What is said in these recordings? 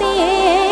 ค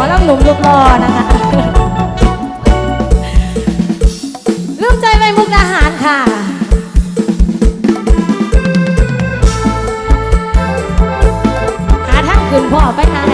อลำหนุ่มลูกรอนะคะลืมใจไปมุกอาหารค่ะหาทางคืนพ่อไปหา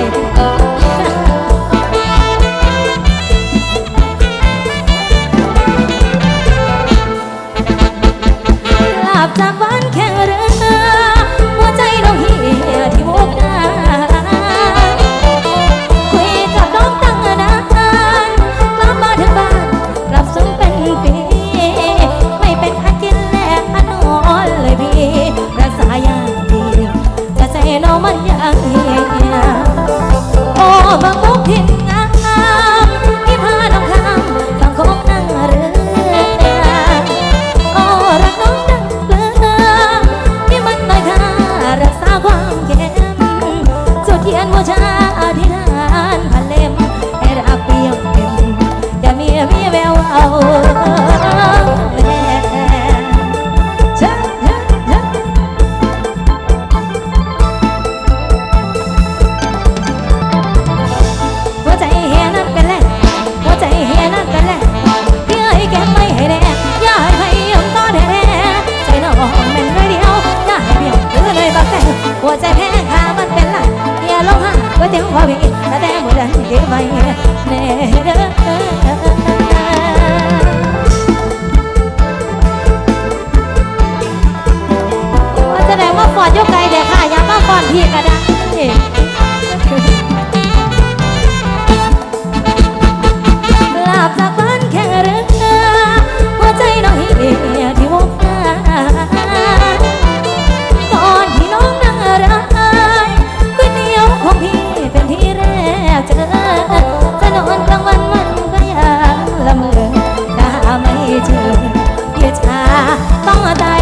放啊！大。